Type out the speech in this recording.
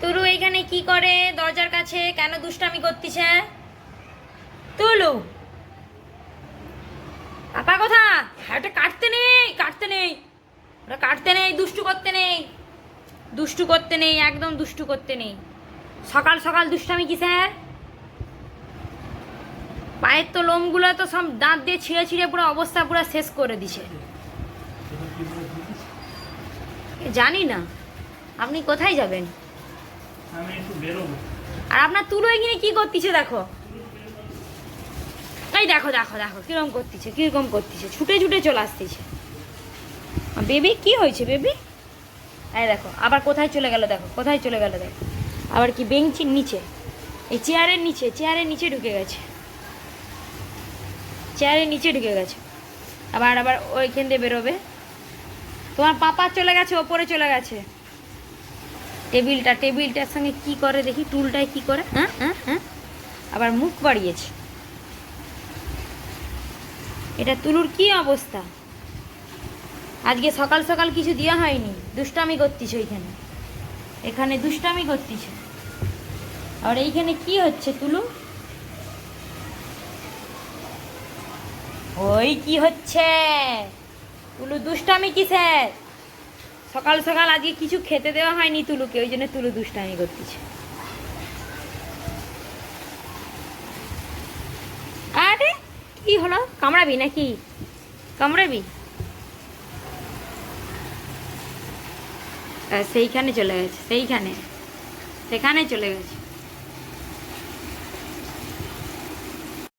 তুলু এইখানে কি করে দরজার কাছে? কেন দুষ্টামি করতিছে? তুলু। পাপা কোথা হ্যাঁ ওটা কাটতে নেই কাটতে নেই। ওটা কাটতে নেই, দুষ্টু করতে নেই। দুষ্টু করতে নেই, একদম দুষ্টু করতে নেই। সকাল সকাল দুষ্টামি কি স্যার পায়ের তো লোমগুলো তো সব দাঁত দিয়ে ছিঁড়ে ছিঁড়ে পুরো অবস্থা পুরো শেষ করে দিছে। জানি না। আপনি কোথায় যাবেন? আমি একটু বেরোবো। আর আপনার তুলো এখানে কি করতেছে দেখো? এই দেখো দেখো দেখো কীরকম করতেছে কীরকম করতেছে, ছুটে ছুটে চলে আসতেছে। বেবি, কি হয়েছে বেবি? এই দেখো, আবার কোথায় চলে গেল দেখো, কোথায় চলে গেল দেখো। আবার কি বেঞ্চির নিচে, এই চেয়ারের নিচে চেয়ারের নিচে ঢুকে গেছে। চেয়ারের নিচে ঢুকে গেছে। আবার আবার ওইখান দিয়ে বেরোবে। তোমার পাপা চলে গেছে, ওপরে চলে গেছে। টেবিলটা, টেবিলটার সঙ্গে কি করে দেখি, টুলটায় কি করে? হ্যাঁ হ্যাঁ হ্যাঁ। আবার মুখ বাড়িয়েছে। এটা তুলুর কি অবস্থা? আজকে সকাল সকাল কিছু দেওয়া হয়নি। দুষ্টামি করতিস ওইখানে। এখানে দুষ্টামি করতিস। আর এইখানে কি হচ্ছে তুলু? ওই কি হচ্ছে? তুলু দুষ্টামি কিসের? সকাল সকাল আজকে কিছু খেতে দেওয়া হয়নি তুলুকে, ওই জন্য তুলু দুষ্টামি করতেছে। আরে, কি হলো? কামড়াবি নাকি? কামড়াবি? সেইখানে চলে গেছে, সেইখানে। সেখানে চলে গেছে।